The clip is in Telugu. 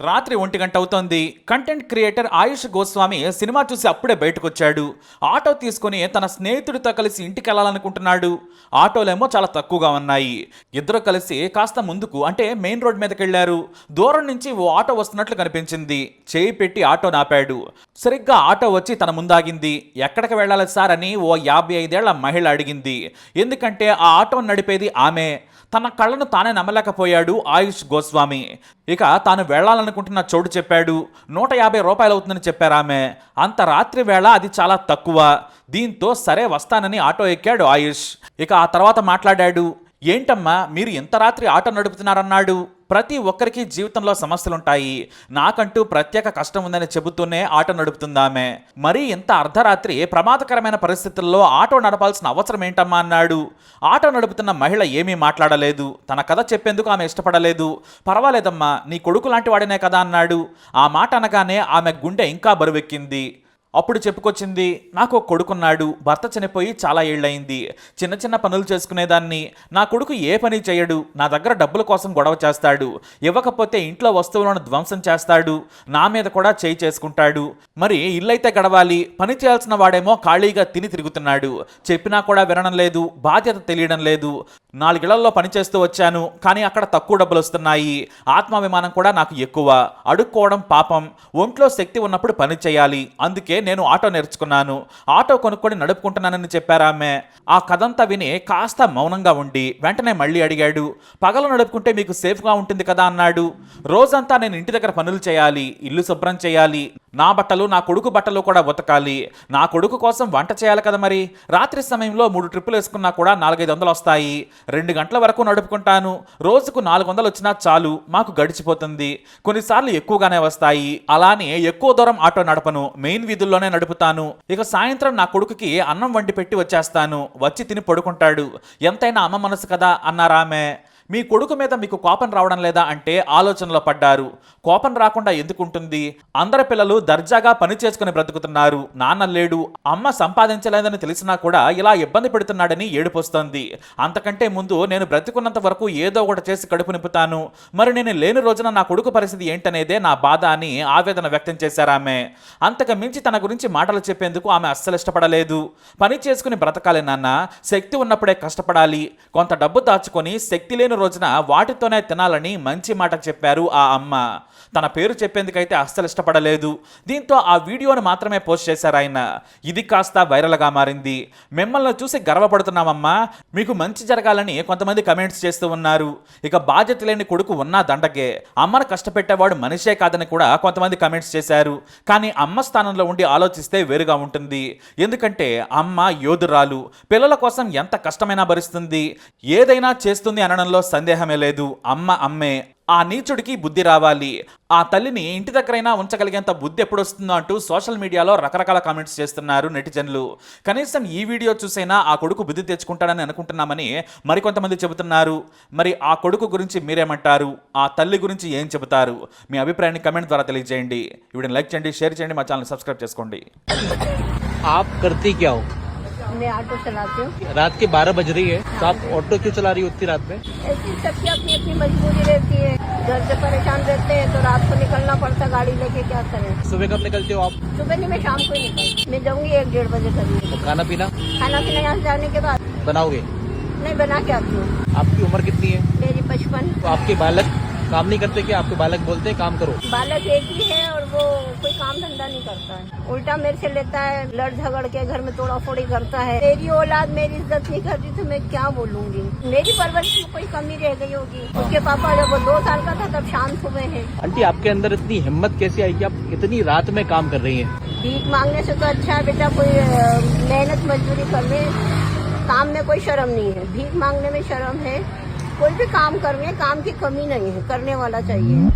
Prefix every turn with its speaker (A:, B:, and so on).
A: రాత్రి ఒంటి గంట అవుతోంది. Content creator Ayush Goswami cinema చూసి అప్పుడే బయటకు వచ్చాడు ఆటో తీసుకుని తన స్నేహితుడితో కలిసి ఇంటికి వెళ్ళాలనుకుంటున్నాడు ఆటోలేమో చాలా తక్కువగా ఉన్నాయి. ఇద్దరు కలిసి కాస్త ముందుకు అంటే మెయిన్ రోడ్ మీదకి వెళ్ళారు దూరం నుంచి ఓ ఆటో వస్తున్నట్లు కనిపించింది. చేయి పెట్టి ఆటో నాపాడు. సరిగ్గా ఆటో వచ్చి తన ముందాగింది. ఎక్కడికి వెళ్ళాలి సార్ అని ఓ యాభై ఐదేళ్ళ మహిళ అడిగింది. ఎందుకంటే ఆ ఆటో నడిపేది ఆమె. తన కళ్ళను తానే నమ్మలేకపోయాడు ఆయుష్ గోస్వామి. ఇక తాను కావాలనుకుంటున్న చోటు చెప్పాడు. నూట యాభై రూపాయలు అవుతుందని చెప్పారామె అంత రాత్రి వేళ అది చాలా తక్కువ. దీంతో సరే వస్తానని ఆటో ఎక్కాడు ఆయుష్. ఇక ఆ తర్వాత మాట్లాడాడు. ఏంటమ్మా మీరు ఎంత రాత్రి ఆటో నడుపుతున్నారన్నాడు. ప్రతి ఒక్కరికి జీవితంలో సమస్యలుంటాయి. నాకంటూ ప్రత్యేక కష్టం ఉందని చెబుతూనే ఆటో నడుపుతుందామె. మరీ ఇంత అర్ధరాత్రి ప్రమాదకరమైన పరిస్థితుల్లో ఆటో నడపాల్సిన అవసరం ఏంటమ్మా అన్నాడు. ఆటో నడుపుతున్న మహిళ ఏమీ మాట్లాడలేదు. తన కథ చెప్పేందుకు ఆమె ఇష్టపడలేదు. పర్వాలేదమ్మా నీ కొడుకు లాంటి వాడినే కదా అన్నాడు. ఆ మాట అనగానే ఆమె గుండె ఇంకా బరువెక్కింది. అప్పుడు చెప్పుకొచ్చింది నాకు ఒక కొడుకున్నాడు. భర్త చనిపోయి చాలా ఏళ్ళయింది. చిన్న చిన్న పనులు చేసుకునేదాన్ని. నా కొడుకు ఏ పని చేయడు. నా దగ్గర డబ్బుల కోసం గొడవ చేస్తాడు. ఇవ్వకపోతే ఇంట్లో వస్తువులను ధ్వంసం చేస్తాడు. నా మీద కూడా చేయి చేసుకుంటాడు. మరి ఇల్లైతే గడవాలి. పని చేయాల్సిన వాడేమో ఖాళీగా తిని తిరుగుతున్నాడు. చెప్పినా కూడా వినడం లేదు. బాధ్యత తెలియడం లేదు. నాలుగిళ్ళలో పనిచేస్తూ వచ్చాను. కానీ అక్కడ తక్కువ డబ్బులు వస్తున్నాయి. ఆత్మాభిమానం కూడా నాకు ఎక్కువ. అడుక్కోవడం పాపం. ఒంట్లో శక్తి ఉన్నప్పుడు పని చేయాలి. అందుకే నేను ఆటో నేర్చుకున్నాను ఆటో కొనుక్కొని నడుపుకుంటున్నానని చెప్పారామె ఆ కథంతా విని కాస్త మౌనంగా ఉండి వెంటనే మళ్ళీ అడిగాడు పగలు నడుపుకుంటే మీకు సేఫ్గా ఉంటుంది కదా? అన్నాడు. రోజంతా నేను ఇంటి దగ్గర పనులు చేయాలి ఇల్లు శుభ్రం చేయాలి నా బట్టలు నా కొడుకు బట్టలు కూడా ఉతకాలి. నా కొడుకు కోసం వంట చేయాలి కదా మరి? రాత్రి సమయంలో మూడు ట్రిప్పులు వేసుకున్నా కూడా నాలుగైదు వందలు వస్తాయి. రెండు గంటల వరకు నడుపుకుంటాను. రోజుకు నాలుగు వందలు వచ్చినా చాలు మాకు గడిచిపోతుంది. కొన్నిసార్లు ఎక్కువగానే వస్తాయి. అలానే ఎక్కువ దూరం ఆటో నడపను. మెయిన్ వీధుల్లోనే నడుపుతాను. ఇక సాయంత్రం నా కొడుకుకి అన్నం వండి పెట్టి వచ్చేస్తాను. వచ్చి తిని పడుకుంటాడు. ఎంతైనా అమ్మ మనసు కదా అన్నారామె. మీ కొడుకు మీద మీకు కోపం రావడం లేదా అంటే ఆలోచనలో పడ్డారు. కోపం రాకుండా ఎందుకుంటుంది? అందరి పిల్లలు దర్జాగా పని చేసుకుని బ్రతుకుతున్నారు. నాన్న లేడు. అమ్మ సంపాదించలేదని తెలిసినా కూడా ఇలా ఇబ్బంది పెడుతున్నాడని ఏడుపొస్తోంది. అంతకంటే ముందు నేను బ్రతుకున్నంత వరకు ఏదో ఒకటి చేసి కడుపు నింపుతాను. మరి నేను లేని రోజున నా కొడుకు పరిస్థితి ఏంటనేదే నా బాధ అని ఆవేదన వ్యక్తం చేశారామె అంతకు మించి తన గురించి మాటలు చెప్పేందుకు ఆమె అస్సలు ఇష్టపడలేదు. పని చేసుకుని బ్రతకాలి నాన్న. శక్తి ఉన్నప్పుడే కష్టపడాలి. కొంత డబ్బు దాచుకొని శక్తి లేని రోజున వాటితోనే తినాలని మంచి మాట చెప్పారు ఆ అమ్మ. తన పేరు చెప్పేందుకైతే అస్సలు ఇష్టపడలేదు. దీంతో ఆ వీడియోను మాత్రమే పోస్ట్ చేశారు ఆయన. ఇది కాస్త వైరల్గా మారింది. మిమ్మల్ని చూసి గర్వపడుతున్నామమ్మా. మీకు మంచి జరగాలని కొంతమంది కమెంట్స్ చేస్తూ ఉన్నారు. ఇక బాధ్యత లేని కొడుకు ఉన్నా దండకే. అమ్మను కష్టపెట్టేవాడు మనిషే కాదని కూడా కొంతమంది కమెంట్స్ చేశారు. కానీ అమ్మ స్థానంలో ఉండి ఆలోచిస్తే వేరుగా ఉంటుంది. ఎందుకంటే అమ్మ యోధురాలు. పిల్లల కోసం ఎంత కష్టమైనా భరిస్తుంది. ఏదైనా చేస్తుంది అనడంలో సందేహమే లేదు. అమ్మ అమ్మే ఆ నీచుడికి బుద్ధి రావాలి. ఆ తల్లిని ఇంటి దగ్గరైనా ఉంచగలిగేంత బుద్ధి ఎప్పుడొస్తుందో అంటూ సోషల్ మీడియాలో రకరకాల కామెంట్స్ చేస్తున్నారు నెటిజన్లు. కనీసం ఈ వీడియో చూసైనా ఆ కొడుకు బుద్ధి తెచ్చుకుంటాడని అనుకుంటున్నామని మరికొంతమంది చెబుతున్నారు. మరి ఆ కొడుకు గురించి మీరేమంటారు? ఆ తల్లి గురించి ఏం చెబుతారు? మీ అభిప్రాయాన్ని కమెంట్ ద్వారా తెలియజేయండి. వీడియోని లైక్ చేయండి షేర్ చేయండి మా ఛానల్ సబ్స్క్రైబ్ చేసుకోండి.
B: ఆప్ కర్తీ క్యా
C: मैं ऑटो चलाती हूँ।
B: रात के बारह बज रही है तो आप ऑटो क्यों चला रही हो उतनी रात में?
C: ऐसी सबकी अपनी अपनी मजबूरी रहती है। घर से परेशान रहते हैं तो रात को निकलना पड़ता है गाड़ी लेके क्या करें?
B: सुबह कब निकलते हो आप?
C: सुबह नहीं मैं शाम को ही निकलती मैं जाऊँगी एक डेढ़ बजे करीब।
B: तो खाना पीना?
C: खाना पीना यहाँ जाने के बाद।
B: बनाओगे?
C: नहीं बना के आती हूँ।
B: आपकी उम्र कितनी है?
C: मेरी बचपन
B: तो आपके बालक? काम नहीं करते क्या? आपके बालक बोलते हैं काम करो.
C: बालक एक ही है और वो कोई काम धंधा नहीं करता है। उल्टा मेरे से लेता है लड़ झगड़ के घर में तोड़ा फोड़ी करता है। मेरी औलाद मेरी इज़्ज़त नहीं करती तो मैं क्या बोलूँगी? मेरी परवरिश में कोई कमी रह गई होगी। उसके पापा जब वो दो साल का था तब शांत हुए हैं।
B: आंटी आपके अंदर इतनी हिम्मत कैसे आई कि आप इतनी रात में काम कर रही है?
C: भीख मांगने से तो अच्छा है बेटा कोई मेहनत मजदूरी करने काम में कोई शर्म नहीं है। भीख मांगने में शर्म है कोई भी काम करने काम की कमी नहीं है करने वाला चाहिए।